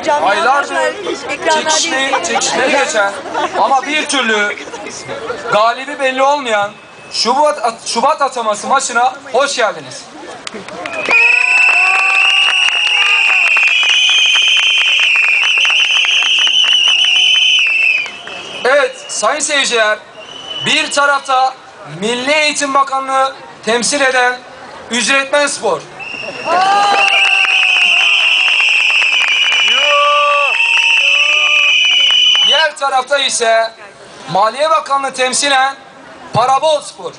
hocam. aylardır Ekranlar çekişmeye, çekişmeye geçen ama bir türlü galibi belli olmayan Şubat, Şubat ataması maçına hoş geldiniz. Evet sayın seyirciler bir tarafta Milli Eğitim Bakanlığı temsil eden Ücretmen Spor. Tarafta ise Maliye Bakanlığı temsilen Parabol Spor.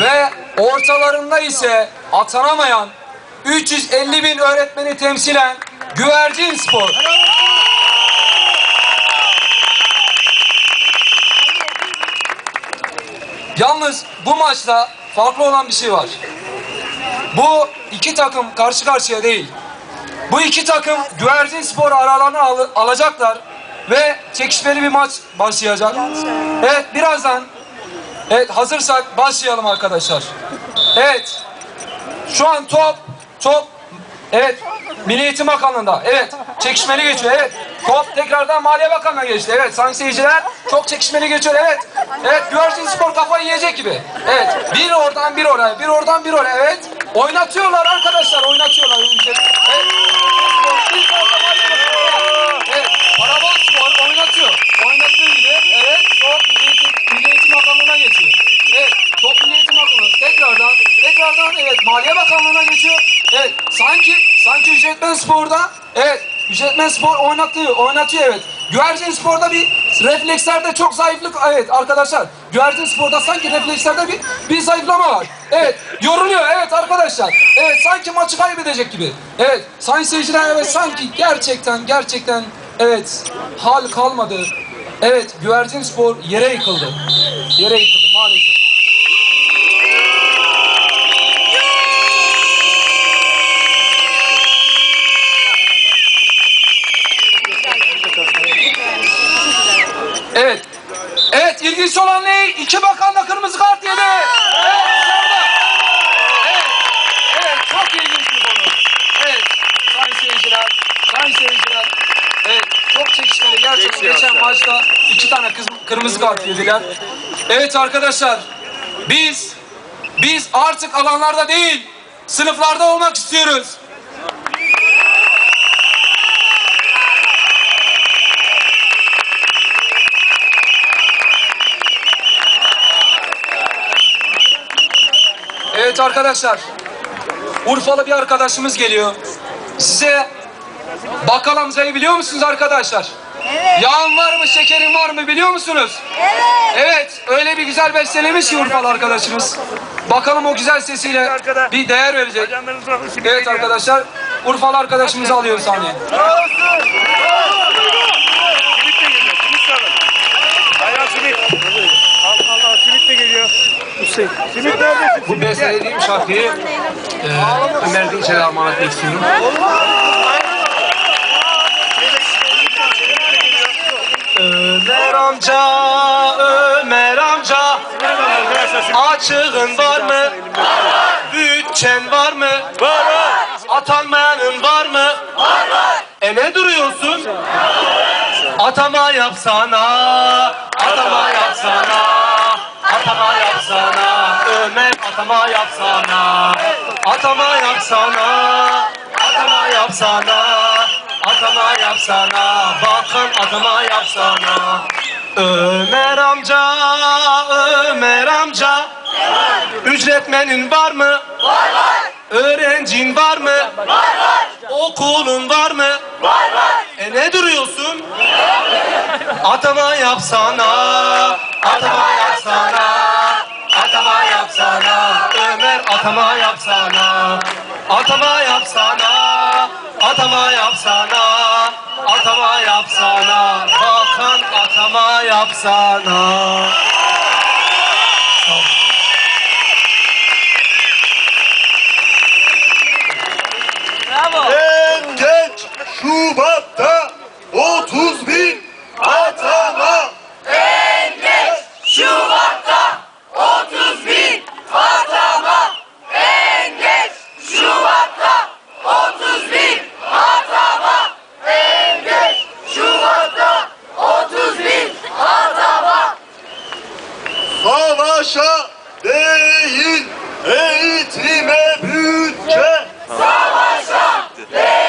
Ve ortalarında ise atanamayan 350 bin öğretmeni temsilen Güvercin Spor. Yalnız bu maçta farklı olan bir şey var. Bu iki takım karşı karşıya değil. Bu iki takım Güvercin Spor aralarına al- alacaklar ve çekişmeli bir maç başlayacak. Evet birazdan evet hazırsak başlayalım arkadaşlar. Evet. Şu an top top evet Milli Eğitim Bakanlığı'nda. Evet. Çekişmeli geçiyor. Evet. Top tekrardan Maliye Bakanlığı'na geçti. Evet sayın seyirciler çok çekişmeli geçiyor. Evet. Evet Güvercin Spor kafayı yiyecek gibi. Evet. Bir oradan bir oraya. Bir oradan bir oraya. Evet. Oynatıyorlar arkadaşlar. Oynatıyorlar. Evet. Evet. Parabol Spor oynatıyor. Oynattığı. Evet. Top Milli Eğitim, geçiyor. Evet. Top Milli Eğitim Bakanlığı. Tekrardan. Tekrardan evet. Maliye Bakanlığı'na geçiyor. Evet. Sanki sanki Ücretmen Spor'da evet. Ücretmen Spor oynatıyor. Oynatıyor evet. Güvercin Spor'da bir reflekslerde çok zayıflık evet arkadaşlar. Güvercin Spor'da sanki reflekslerde bir bir zayıflama var. Evet. Yoruluyor evet arkadaşlar. Evet sanki maçı kaybedecek gibi. Evet. Sayın seyirciler evet sanki gerçekten gerçekten evet hal kalmadı. Evet Güvercin Spor yere yıkıldı. Yere yıkıldı maalesef. Evet. Evet ilginç olan ne? İki bakan da kırmızı kart yedi. Evet. Evet. Evet çok ilginç bir konu. Evet sayın seyirciler. Sayın seyirciler. Evet çok çekişmeli gerçekten geçen maçta iki tane kız, kırmızı kart yediler. Evet arkadaşlar biz biz artık alanlarda değil sınıflarda olmak istiyoruz. Evet arkadaşlar. Urfalı bir arkadaşımız geliyor. Size bakkal amcayı biliyor musunuz arkadaşlar? Evet. Yağın var mı, şekerin var mı biliyor musunuz? Evet. Evet, öyle bir güzel bestelemiş ki Urfalı arkadaşımız. Bakalım o güzel sesiyle bir değer verecek. Evet arkadaşlar, Urfalı arkadaşımızı alıyor sahneye. Simit Hüseyin. Bu bestelediğim şarkıyı e, Ömer Dinçer'e armağan etmek istiyorum. Ömer amca, Ömer amca Açığın var mı? Bütçen var mı? Var var. Atanmayanın var mı? Var var. E ne duruyorsun? Atama yapsana, atama yapsana, atama yapsana, Ömer atama yapsana, atama yapsana, atama yapsana, atama yapsana, bakın atama yapsana. Ömer amca, Ömer amca, ücretmenin var mı? Öğrencin var mı? Var var. Okulun var mı? Var var. E ne duruyorsun? Atama yapsana. Atama yapsana. Atama yapsana. Ömer atama yapsana. Atama yapsana. Atama yapsana. Atama yapsana. Bakan atama yapsana. En geç Şubat'ta 30 Savaşa değil eğitime bütçe. Savaşa değil.